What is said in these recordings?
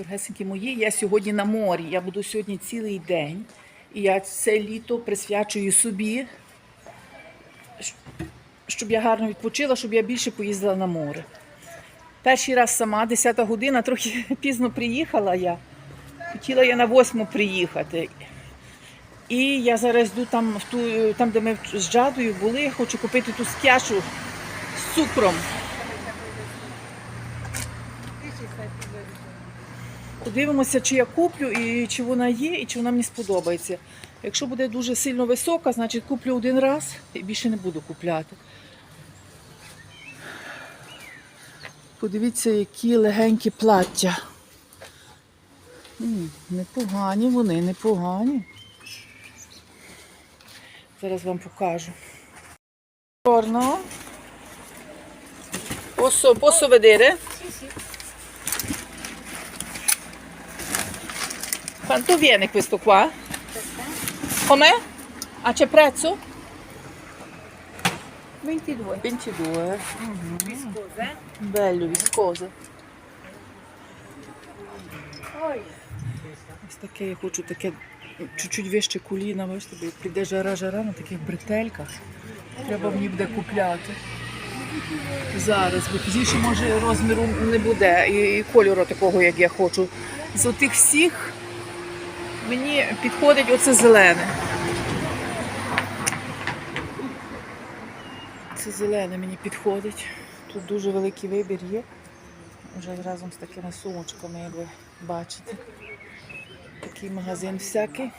Дорогесенькі мої, я сьогодні на морі. Я буду сьогодні цілий день. І я це літо присвячую собі, щоб я гарно відпочила, щоб я більше поїздила на море. Перший раз сама, 10 година, трохи пізно приїхала я. Хотіла я на 8 приїхати. І я зараз йду там, в ту, там, де ми з Джадою були, хочу купити ту скяшу з цукром. Подивимося, чи я куплю, і чи вона є, і чи вона мені сподобається. Якщо буде дуже сильно висока, значить куплю один раз і більше не буду купляти. Подивіться, які легенькі плаття. Непогані вони, непогані. Зараз вам покажу. Чорно. Posso, posso vedere? Quanto viene questo qua? Com'è? Ah, c'è prezzo? 22. 22. Viscose. Bello, viscose. Ой. Ось таке я хочу таке чуть-чуть вище коліна, бачите, як жара-жара на таких бретельках. Треба мені буде купляти. Зараз, бо пізніше може розміру не буде і, і кольору такого, як я хочу. З отих всіх мені підходить оце зелене. Це зелене мені підходить. Тут дуже великий вибір є. Вже разом з такими сумочками, як ви бачите. Такий магазин всякий.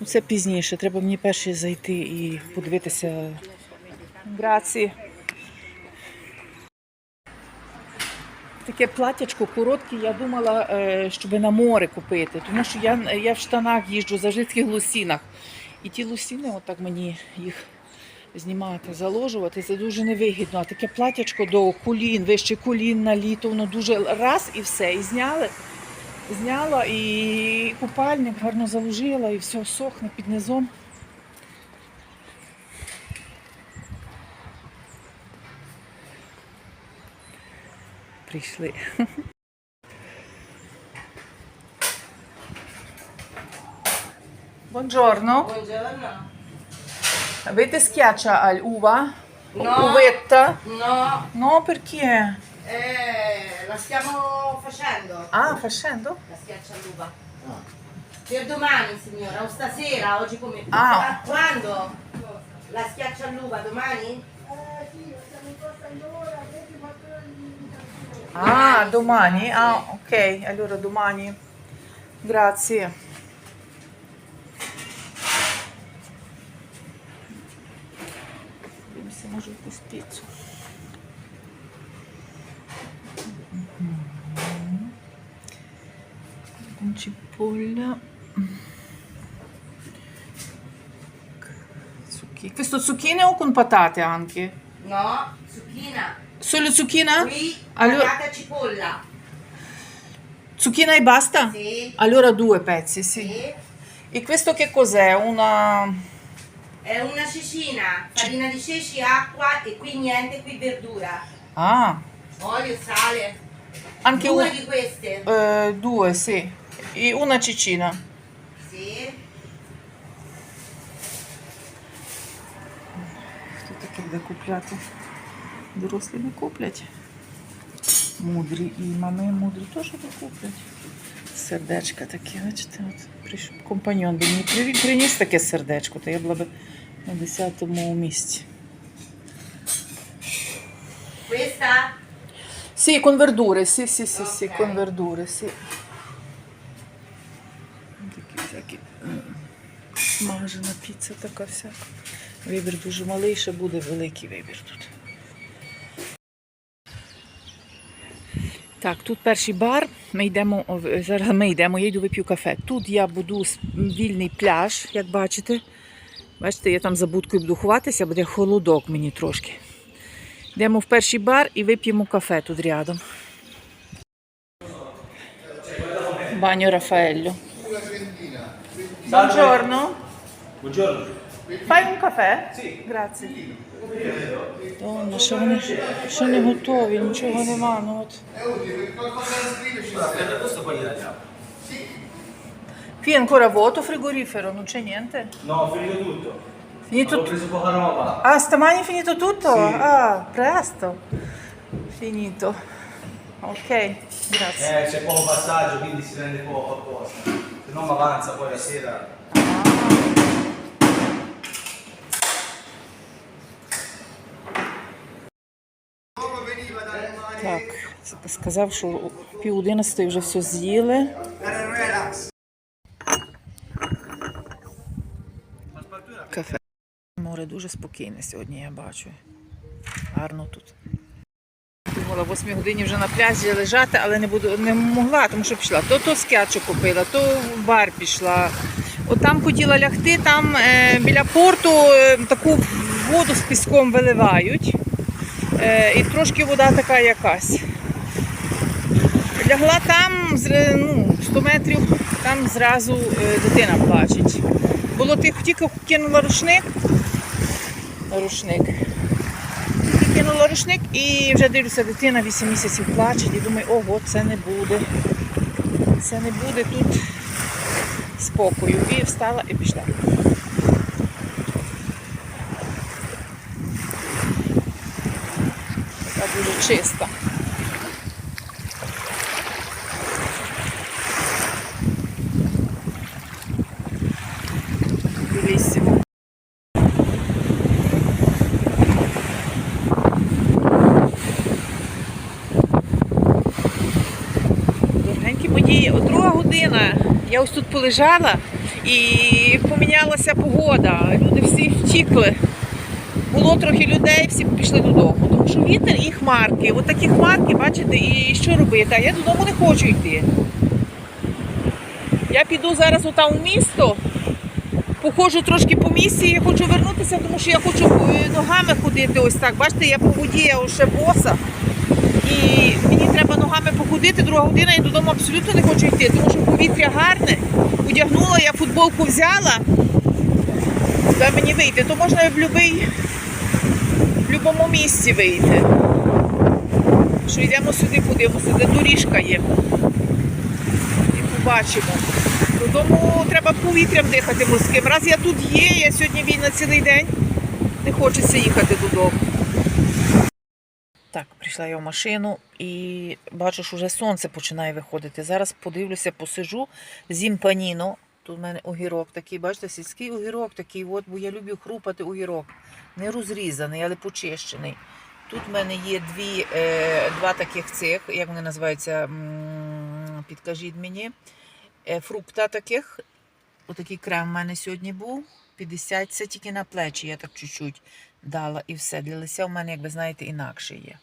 Ну, це пізніше. Треба мені перше зайти і подивитися. Граці. Таке платячко коротке, я думала, е, щоб на море купити, тому що я, я в штанах їжджу завжди в лусінах. І ті лусіни, отак мені їх знімати, заложувати, це дуже невигідно. А таке платячко до колін, вище колін на літо, воно дуже раз і все. І зняли. Зняла і купальник гарно заложила, і все сохне під низом. Прийшли. Buongiorno. Buongiorno. Avete schiaccia all'uva? No. Uvetta? No, No, perché? eh, la stiamo facendo. Ah, facendo? La schiaccia all'uva. Per domani, signora, o stasera, oggi come... Ah. Quando? La schiaccia all'uva, domani? Ah, domani? Ah, ok, allora domani. Grazie. Vediamo se mangio il. Mm-hmm. Con cipolla. Questo zucchine o con patate anche? No, zucchina. Solo zucchina? Qui, allora... cipolla. Zucchina e basta? Sì. Allora due pezzi, sì. sì. E questo che cos'è? Una... È una cecina, farina di ceci, acqua e qui niente, qui verdura. Ah. Olio, sale. Anche due una... di queste? Eh, due, sì. E una cecina. Sì. Tutte che decuplate. Дорослі не куплять. Мудрі і мами мудрі теж не куплять. Сердечка такі, бачите, от прийшов компаньон би мені приніс таке сердечко, то я була б на 10-му місці. Con verdure, sì, sì, sì, sì, Ok. con. Такі всякі смажена піца така всяка. Вибір дуже малий, ще буде великий вибір тут. Так, тут перший бар. Ми йдемо, зараз ми йдемо, я йду вип'ю кафе. Тут я буду вільний пляж, як бачите. Бачите, я там за будкою буду ховатися, буде холодок мені трошки. Йдемо в перший бар і вип'ємо кафе тут рядом. Баню Рафаелло. Buongiorno. Buongiorno. Fai un caffè? Sì. Grazie. Donna, sono, sono gotovi, non c'è una mano. È utile, qualcosa da scriverci. Per questo poi gliela Qui è ancora vuoto frigorifero, non c'è niente? No, ho finito tutto. Finito ho preso poca roba. Ah, stamani è finito tutto? Sì. Ah, presto. Finito. Ok, grazie. Eh, c'è poco passaggio, quindi si rende poco a apposta. Se no mi avanza poi la sera. Сказав, що пів одинадцятої вже все з'їли. Кафе. Море дуже спокійне сьогодні, я бачу. Гарно тут. Думала, в 8 годині вже на пляжі лежати, але не буду, не могла, тому що пішла. То то скетчу купила, то в бар пішла. От там хотіла лягти, там е, біля порту е, таку воду з піском виливають. Е, і трошки вода така якась. Лягла там, ну, 100 метрів, там зразу е, дитина плачеть. Було тихо, тільки кинула рушник. Рушник. Тільки кинула рушник і вже дивлюся, дитина 8 місяців плаче і думаю, ого, це не буде. Це не буде тут спокою. І встала і пішла. Така дуже чиста. Білісімо. Дорогенькі мої, от друга година. Я ось тут полежала і помінялася погода. Люди всі втікли. Було трохи людей, всі пішли додому. Тому що вітер і хмарки. От такі хмарки, бачите, і що робити? А я додому не хочу йти. Я піду зараз отам у місто, походжу трошки по місці, я хочу вернутися, тому що я хочу е, ногами ходити ось так. Бачите, я по воді, я ще боса. І треба ногами походити, друга година, я додому абсолютно не хочу йти, тому що повітря гарне. Одягнула, я футболку взяла. Де мені вийти, то можна в будь-який в будь-якому місці вийти. Що йдемо сюди, подивимося, де доріжка є. І побачимо. Додому треба повітрям дихати морським. Раз я тут є, я сьогодні вільна цілий день, не хочеться їхати додому. Так, прийшла я в машину і бачу, що вже сонце починає виходити. Зараз подивлюся, посижу, з'їм паніно. Тут в мене огірок такий, бачите, сільський огірок такий, от, бо я люблю хрупати огірок. Не розрізаний, але почищений. Тут в мене є дві, е, два таких цих, як вони називаються, підкажіть мені, е, фрукта таких. Отакий крем в мене сьогодні був. 50, це тільки на плечі, я так чуть-чуть дала і все. Для лиця у мене, як ви знаєте, інакше є.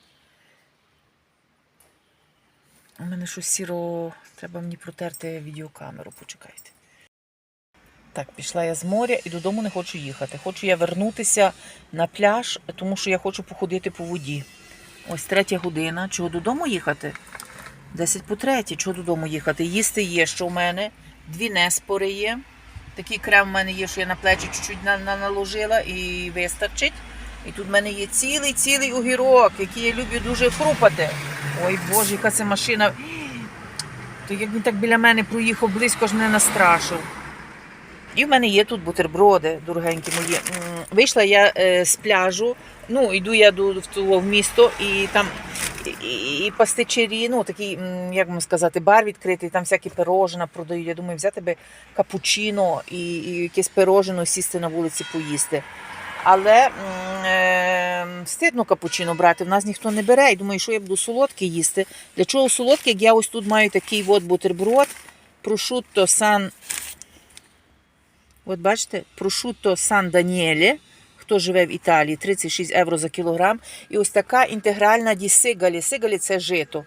У мене щось сіро, треба мені протерти відеокамеру, почекайте. Так, пішла я з моря і додому не хочу їхати. Хочу я вернутися на пляж, тому що я хочу походити по воді. Ось третя година. Чого додому їхати? Десять по третій. Чого додому їхати? Їсти є, що в мене. Дві неспори є. Такий крем в мене є, що я на плечі чуть-чуть на- на- наложила і вистачить. І тут в мене є цілий-цілий огірок, який я люблю дуже хрупати. Ой Боже, яка це машина. То як він так біля мене проїхав близько ж мене настрашив. І в мене є тут бутерброди, дорогенькі мої. Вийшла я е, з пляжу, ну, йду я до, в, місто, і там і, і пастичері, ну, такий, як вам сказати, бар відкритий, там всякі пирожина продають. Я думаю, взяти би капучино і, і якесь пирожино, сісти на вулиці поїсти. Але е, стидно капучино брати, в нас ніхто не бере. І думаю, що я буду солодке їсти. Для чого солодке, як я ось тут маю такий от бутерброд, прошутто сан От бачите, прошутто Сан Даніелі, хто живе в Італії, 36 євро за кілограм. І ось така інтегральна ді сигалі. Сигалі це жито.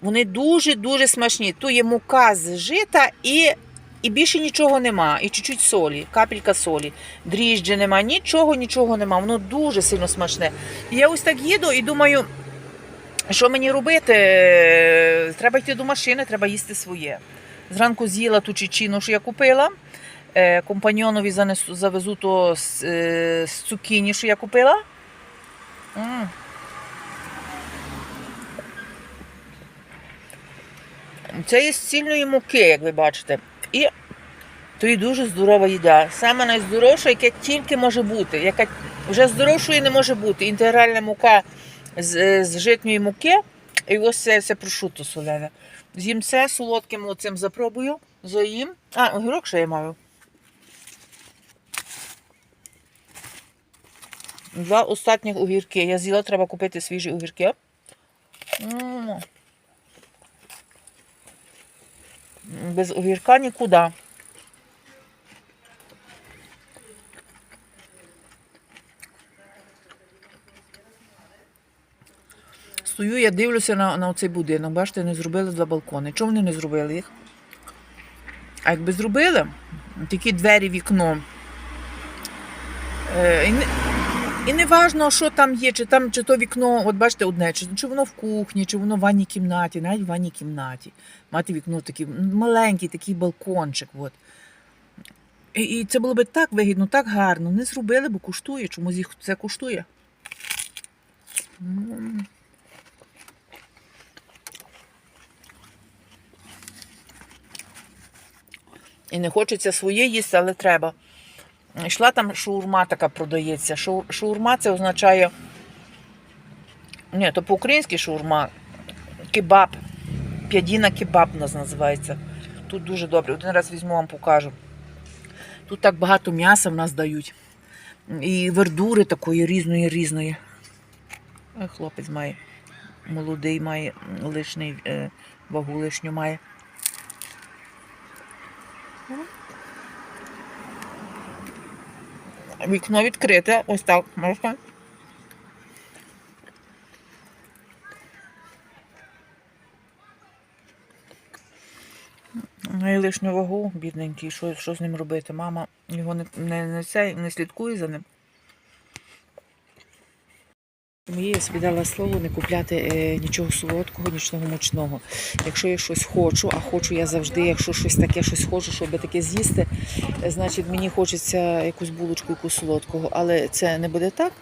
Вони дуже-дуже смачні. Тут є мука з жита і, і більше нічого нема. І чуть-чуть солі, капелька солі. Дріжджі нема, нічого, нічого нема. Воно дуже сильно смачне. І я ось так їду і думаю, що мені робити? Треба йти до машини, треба їсти своє. Зранку з'їла ту чечину, що я купила. е, компаньйонові занесу, завезу то з, е, з цукіні, що я купила. М. Це є з цільної муки, як ви бачите. І то і дуже здорова їда. Саме найздоровша, яке тільки може бути. Яка вже здоровшої не може бути. Інтегральна мука з, е, з житньої муки. І ось це, це прошуто солене. З'їм це солодким оцим запробую. Заїм. А, огірок ще я маю. Два останніх огірки. Я з'їла, треба купити свіжі огірки. М. Без огірка нікуди. Стою, я дивлюся на, на цей будинок. Бачите, не зробили два балкони. Чому вони не зробили їх? А якби зробили, такі двері, вікно. Е, і, не, важно, що там є, чи там, чи то вікно, от бачите, одне, чи, чи воно в кухні, чи воно в ванній кімнаті, навіть в ванній кімнаті. Мати вікно такий маленький, такий балкончик. От. І, і це було би так вигідно, так гарно. Не зробили, бо коштує. Чомусь їх це коштує. І не хочеться своє їсти, але треба. Йшла там шаурма така продається. Шау- Шаурма це означає. Ні, то по-українськи шаурма. Кебаб. П'ядіна кебаб у нас називається. Тут дуже добре. Один раз візьму вам покажу. Тут так багато м'яса в нас дають. І вердури такої різної різної. Ой, хлопець має. Молодий має лишний, е, вагу лишню має. Вікно відкрите, ось так, можна. Ну і лишню вагу, бідненький, що, що з ним робити? Мама його не, не, не, не слідкує за ним. Мені я собі дала слово не купляти е, нічого солодкого, нічого мучного. Якщо я щось хочу, а хочу я завжди, якщо щось таке, щось хочу, щоб таке з'їсти, е, значить мені хочеться якусь булочку, якусь солодкого, але це не буде так.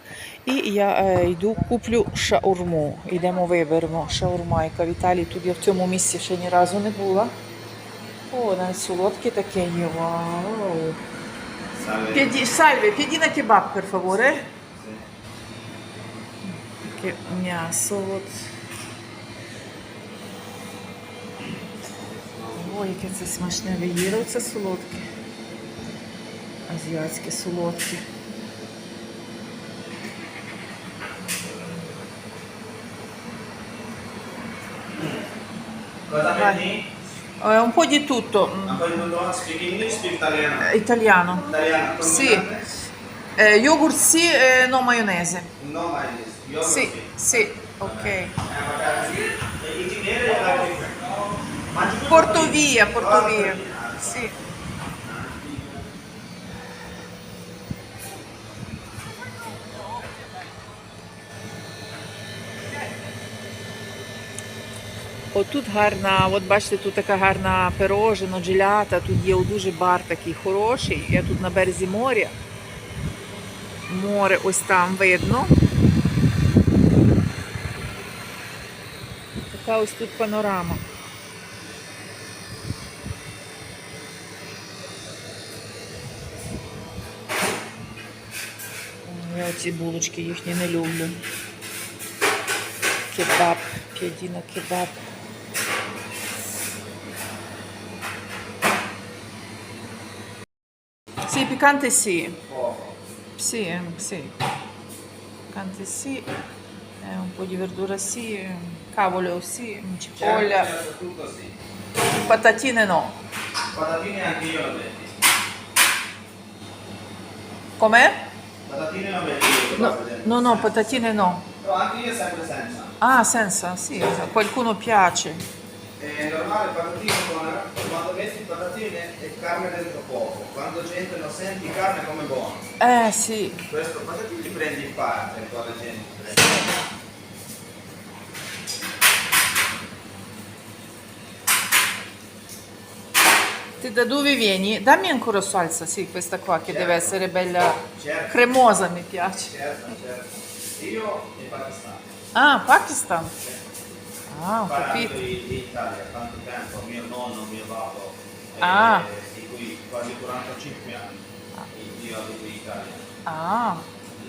І я е, йду, куплю шаурму. Йдемо, виберемо шаурма, яка в Італії. Тут я в цьому місці ще ні разу не була. О, навіть солодке таке є. Вау. Salve, piedina kebab per favore. Таке м'ясо. От. Ой, яке це смачне виїро, це солодке. Азіатське солодке. Eh, un po' di tutto. Italiano. Mm, Sì. Eh, yogurt sì, eh, no maionese. No maionese. Sì, sì, ok. Eh, magari sì. E il cinese e la Mangi tutto? Porto via, porto via. Sì. Отут гарна, от бачите, тут така гарна пирожина, джелята, тут є дуже бар такий хороший. Я тут на березі моря. Море ось там видно. Така ось тут панорама. Я оці булочки їхні не люблю. Кебаб, п'ядіна кебаб. Sì, piccante sì. Sì, sì. Piccante sì. Eh, un po' di verdura. Cavolo sì. Tutto sì. Patatine no. Patatine anche io lo metti. Com'è? Patatine lo metti io, No, no, no, patatine no. Però anche io sempre senza. Ah, senza, sì, a qualcuno piace. È normale patatine con quando metti patatine e carne dentro poco. Quando c'entrano senti carne come buono. Eh sì, Questo patatine li prendi in parte, la gente. Ти Senti, da dove vieni? Dammi ancora salsa, sì, questa qua che deve essere bella Certo. cremosa, mi piace. Certo, certo. Io in Pakistan. Ah, Pakistan. Ah, ho capito. di, di Italia, tanto tempo, mio nonno, mio babbo, eh, Ah. di cui quasi 45 anni, io abito in Italia. Ah,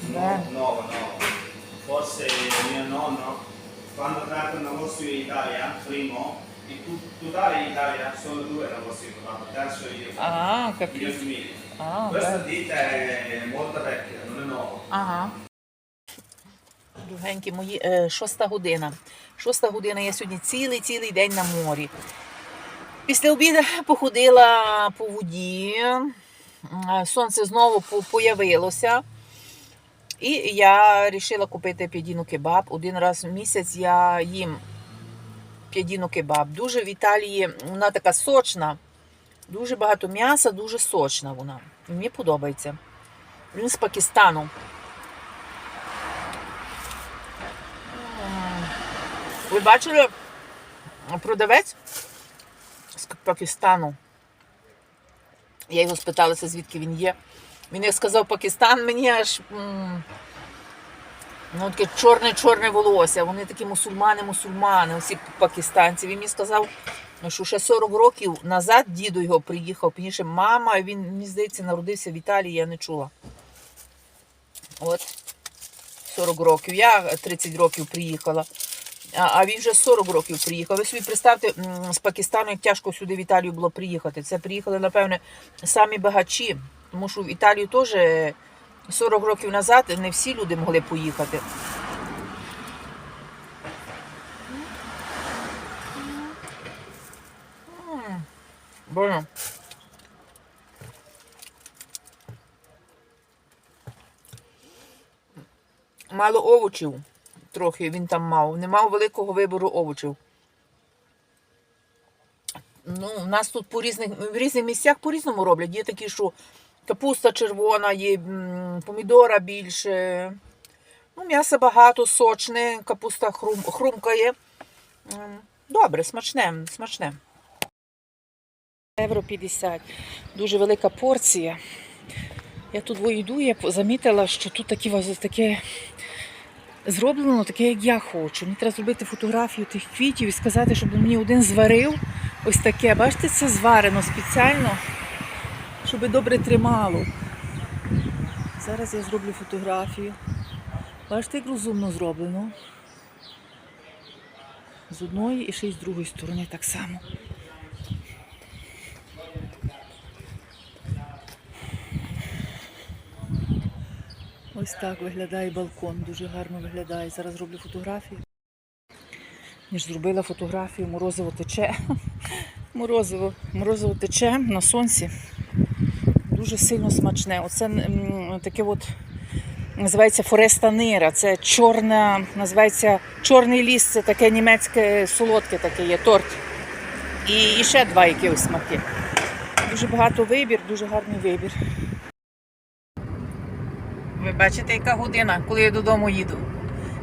No, bene. no, no. Forse mio nonno, quando tratta un negozio in Italia, primo, in tut- totale in Italia sono due negozi che fanno, terzo io. Ah, Io capito. Smith. Ah, Questa bene. ditta è molto vecchia, non è nuova. Ага. Дорогенькі мої, е, шоста година. Шоста година, я сьогодні цілий-цілий день на морі. Після обіду походила по воді, М, сонце знову по- появилося. І я вирішила купити п'ядіну кебаб. Один раз в місяць я їм п'ядіну кебаб. Дуже в Італії вона така сочна, дуже багато м'яса, дуже сочна вона. Мені подобається. Він з Пакистану. Ви бачили продавець з Пакистану? Я його спиталася, звідки він є. Він як сказав Пакистан, мені аж ну, таке чорне-чорне волосся. Вони такі мусульмани-мусульмани, усі пакистанці. Він мені сказав, ну, що ще 40 років назад діду його приїхав, пізніше мама, він, мені здається, народився в Італії, я не чула. От. 40 років. Я 30 років приїхала. А, а він вже 40 років приїхав. Ви собі представте, з Пакистану, як тяжко сюди в Італію було приїхати. Це приїхали, напевне, самі багачі. Тому що в Італію теж 40 років назад не всі люди могли поїхати. Больно. Мало овочів трохи він там мав. Не мав великого вибору овочів. Ну, у нас тут по різних, в різних місцях по-різному роблять. Є такі, що капуста червона, є помідора більше. Ну, м'яса багато, сочне, капуста хрум, хрумкає. Добре, смачне, смачне. Євро 50. Дуже велика порція. Я тут йду, я замітила, що тут такі, таке зроблено таке, як я хочу. Мені треба зробити фотографію тих квітів і сказати, щоб мені один зварив ось таке. Бачите, це зварено спеціально, щоб добре тримало. Зараз я зроблю фотографію. Бачите, як розумно зроблено. З одної і ще й з другої сторони так само. Ось так виглядає балкон, дуже гарно виглядає. Зараз зроблю фотографію. Я ж зробила фотографію, морозиво тече. Морозиво, морозиво тече на сонці. Дуже сильно смачне. Оце таке от називається Фореста Нира. Це чорна, називається Чорний ліс, це таке німецьке солодке таке є торт. І, і ще два якихось смаки. Дуже багато вибір, дуже гарний вибір. Ви бачите, яка година, коли я додому їду.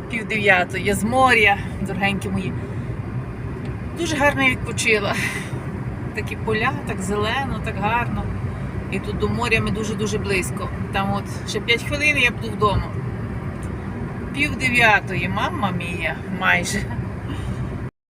Пів дев'ятої. Я з моря, дорогенькі мої. Дуже гарно відпочила. Такі поля, так зелено, так гарно. І тут до моря ми дуже-дуже близько. Там от ще 5 хвилин я буду вдома. Пів дев'ятої, мама мія, майже.